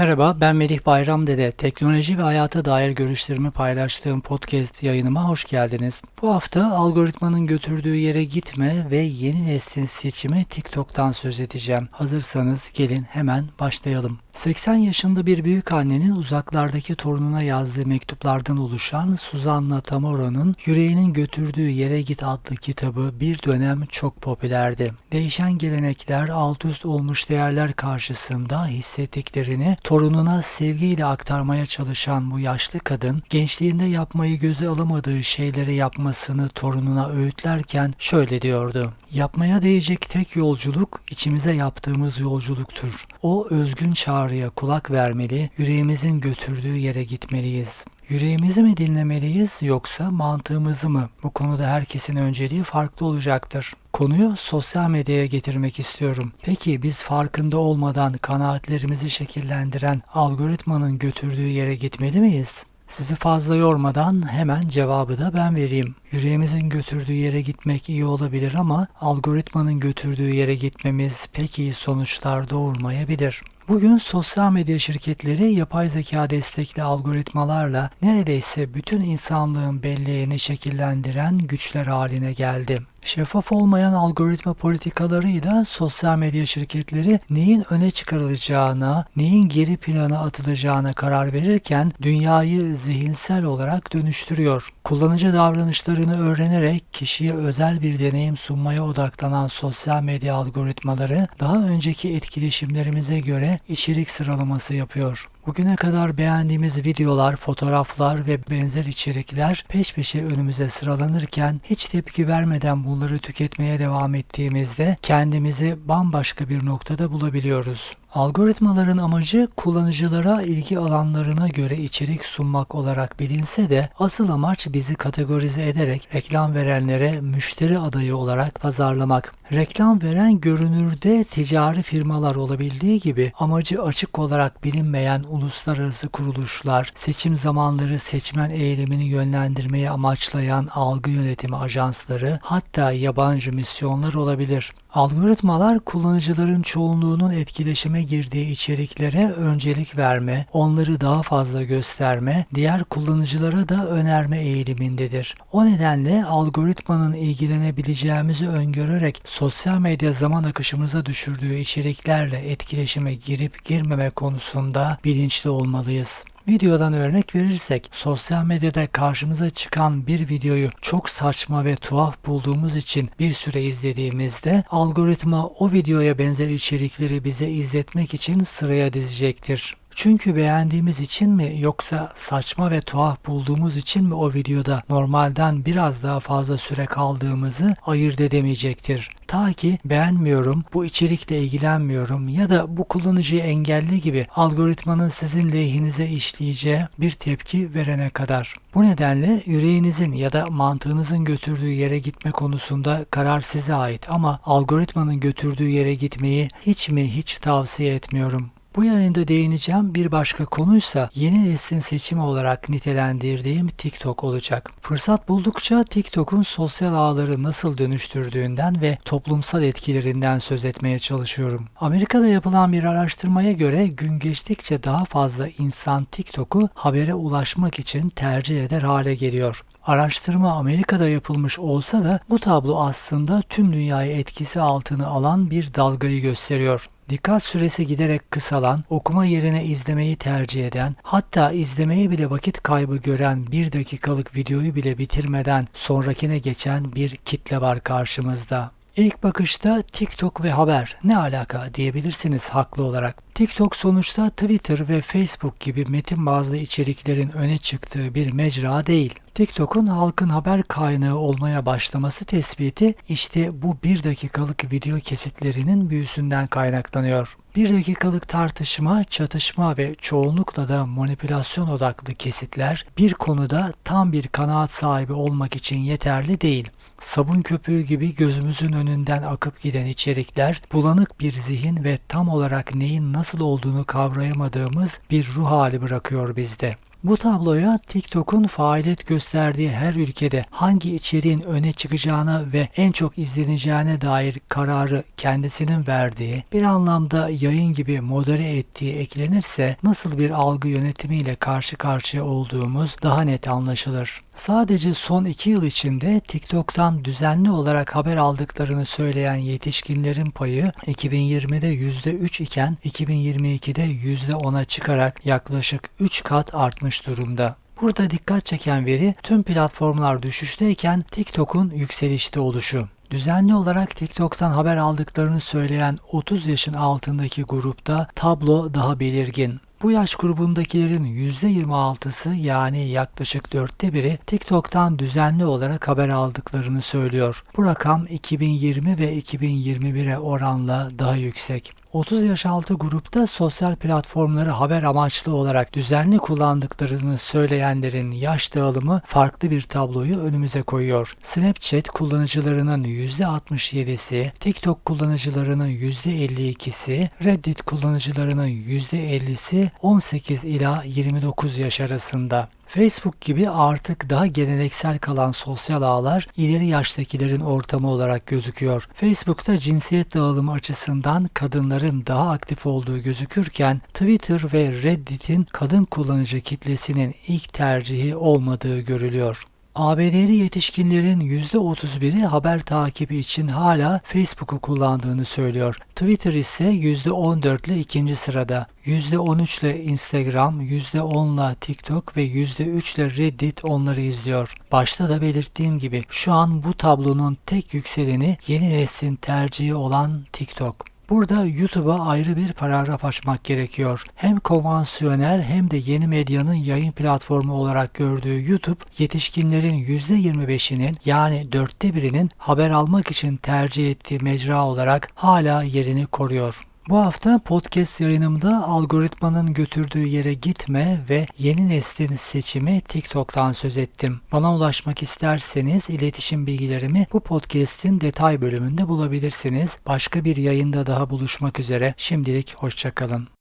Merhaba, ben Melih Bayram Dede. Teknoloji ve hayata dair görüşlerimi paylaştığım podcast yayınıma hoş geldiniz. Bu hafta algoritmanın götürdüğü yere gitme ve yeni neslin seçimi TikTok'tan söz edeceğim. Hazırsanız gelin hemen başlayalım. 80 yaşında bir büyük annenin uzaklardaki torununa yazdığı mektuplardan oluşan Suzanna Tamoro'nun Yüreğinin Götürdüğü Yere Git adlı kitabı bir dönem çok popülerdi. Değişen gelenekler, alt üst olmuş değerler karşısında hissettiklerini torununa sevgiyle aktarmaya çalışan bu yaşlı kadın, gençliğinde yapmayı göze alamadığı şeyleri yapmasını torununa öğütlerken şöyle diyordu. Yapmaya değecek tek yolculuk içimize yaptığımız yolculuktur. O özgün çağrıya kulak vermeli, yüreğimizin götürdüğü yere gitmeliyiz. Yüreğimizi mi dinlemeliyiz yoksa mantığımızı mı? Bu konuda herkesin önceliği farklı olacaktır. Konuyu sosyal medyaya getirmek istiyorum. Peki biz farkında olmadan kanaatlerimizi şekillendiren algoritmanın götürdüğü yere gitmeli miyiz? Sizi fazla yormadan hemen cevabı da ben vereyim. Yüreğimizin götürdüğü yere gitmek iyi olabilir ama algoritmanın götürdüğü yere gitmemiz pek iyi sonuçlar doğurmayabilir. Bugün sosyal medya şirketleri yapay zeka destekli algoritmalarla neredeyse bütün insanlığın belleğini şekillendiren güçler haline geldi. Şeffaf olmayan algoritma politikalarıyla sosyal medya şirketleri neyin öne çıkarılacağına, neyin geri plana atılacağına karar verirken dünyayı zihinsel olarak dönüştürüyor. Kullanıcı davranışlarını öğrenerek kişiye özel bir deneyim sunmaya odaklanan sosyal medya algoritmaları daha önceki etkileşimlerimize göre içerik sıralaması yapıyor. Bugüne kadar beğendiğimiz videolar, fotoğraflar ve benzer içerikler peş peşe önümüze sıralanırken hiç tepki vermeden bunları tüketmeye devam ettiğimizde kendimizi bambaşka bir noktada bulabiliyoruz. Algoritmaların amacı kullanıcılara ilgi alanlarına göre içerik sunmak olarak bilinse de asıl amaç bizi kategorize ederek reklam verenlere müşteri adayı olarak pazarlamak. Reklam veren görünürde ticari firmalar olabildiği gibi amacı açık olarak bilinmeyen uluslararası kuruluşlar, seçim zamanları seçmen eğilimini yönlendirmeyi amaçlayan algı yönetimi ajansları, hatta yabancı misyonlar olabilir. Algoritmalar kullanıcıların çoğunluğunun etkileşime girdiği içeriklere öncelik verme, onları daha fazla gösterme, diğer kullanıcılara da önerme eğilimindedir. O nedenle algoritmanın ilgilenebileceğimizi öngörerek sosyal medya zaman akışımıza düşürdüğü içeriklerle etkileşime girip girmeme konusunda bilinçli olmalıyız. Videodan örnek verirsek sosyal medyada karşımıza çıkan bir videoyu çok saçma ve tuhaf bulduğumuz için bir süre izlediğimizde algoritma o videoya benzer içerikleri bize izletmek için sıraya dizecektir. Çünkü beğendiğimiz için mi yoksa saçma ve tuhaf bulduğumuz için mi o videoda normalden biraz daha fazla süre kaldığımızı ayırt edemeyecektir. Ta ki beğenmiyorum, bu içerikle ilgilenmiyorum ya da bu kullanıcıyı engelli gibi algoritmanın sizin lehinize işleyeceği bir tepki verene kadar. Bu nedenle yüreğinizin ya da mantığınızın götürdüğü yere gitme konusunda karar size ait ama algoritmanın götürdüğü yere gitmeyi hiç mi hiç tavsiye etmiyorum. Bu yayında değineceğim bir başka konuysa yeni neslin seçimi olarak nitelendirdiğim TikTok olacak. Fırsat buldukça TikTok'un sosyal ağları nasıl dönüştürdüğünden ve toplumsal etkilerinden söz etmeye çalışıyorum. Amerika'da yapılan bir araştırmaya göre gün geçtikçe daha fazla insan TikTok'u habere ulaşmak için tercih eder hale geliyor. Araştırma Amerika'da yapılmış olsa da bu tablo aslında tüm dünyayı etkisi altına alan bir dalgayı gösteriyor. Dikkat süresi giderek kısalan, okuma yerine izlemeyi tercih eden, hatta izlemeye bile vakit kaybı gören bir dakikalık videoyu bile bitirmeden sonrakine geçen bir kitle var karşımızda. İlk bakışta TikTok ve haber ne alaka diyebilirsiniz haklı olarak. TikTok sonuçta Twitter ve Facebook gibi metin bazlı içeriklerin öne çıktığı bir mecra değil. TikTok'un halkın haber kaynağı olmaya başlaması tespiti işte bu bir dakikalık video kesitlerinin büyüsünden kaynaklanıyor. Bir dakikalık tartışma, çatışma ve çoğunlukla da manipülasyon odaklı kesitler bir konuda tam bir kanaat sahibi olmak için yeterli değil. Sabun köpüğü gibi gözümüzün önünden akıp giden içerikler bulanık bir zihin ve tam olarak neyin nasıl olduğunu kavrayamadığımız bir ruh hali bırakıyor bizde. Bu tabloya TikTok'un faaliyet gösterdiği her ülkede hangi içeriğin öne çıkacağına ve en çok izleneceğine dair kararı kendisinin verdiği, bir anlamda yayın gibi modere ettiği eklenirse nasıl bir algı yönetimiyle karşı karşıya olduğumuz daha net anlaşılır. Sadece son iki yıl içinde TikTok'tan düzenli olarak haber aldıklarını söyleyen yetişkinlerin payı 2020'de %3 iken 2022'de %10'a çıkarak yaklaşık 3 kat artmış durumda. Burada dikkat çeken veri tüm platformlar düşüşteyken TikTok'un yükselişte oluşu. Düzenli olarak TikTok'tan haber aldıklarını söyleyen 30 yaşın altındaki grupta tablo daha belirgin. Bu yaş grubundakilerin %26'sı yani yaklaşık dörtte biri TikTok'tan düzenli olarak haber aldıklarını söylüyor. Bu rakam 2020 ve 2021'e oranla daha yüksek. 30 yaş altı grupta sosyal platformları haber amaçlı olarak düzenli kullandıklarını söyleyenlerin yaş dağılımı farklı bir tabloyu önümüze koyuyor. Snapchat kullanıcılarının %67'si, TikTok kullanıcılarının %52'si, Reddit kullanıcılarının %50'si 18 ila 29 yaş arasında. Facebook gibi artık daha geleneksel kalan sosyal ağlar ileri yaştakilerin ortamı olarak gözüküyor. Facebook'ta cinsiyet dağılımı açısından kadınların daha aktif olduğu gözükürken Twitter ve Reddit'in kadın kullanıcı kitlesinin ilk tercihi olmadığı görülüyor. ABD'li yetişkinlerin %31'i haber takibi için hala Facebook'u kullandığını söylüyor. Twitter ise %14 ile ikinci sırada. %13 ile Instagram, %10 ile TikTok ve %3 ile Reddit onları izliyor. Başta da belirttiğim gibi şu an bu tablonun tek yükseleni yeni neslin tercihi olan TikTok. Burada YouTube'a ayrı bir paragraf açmak gerekiyor. Hem konvansiyonel hem de yeni medyanın yayın platformu olarak gördüğü YouTube, yetişkinlerin %25'inin yani dörtte birinin haber almak için tercih ettiği mecra olarak hala yerini koruyor. Bu hafta podcast yayınımda algoritmanın götürdüğü yere gitme ve yeni neslin seçimi TikTok'tan söz ettim. Bana ulaşmak isterseniz iletişim bilgilerimi bu podcast'in detay bölümünde bulabilirsiniz. Başka bir yayında daha buluşmak üzere. Şimdilik hoşçakalın.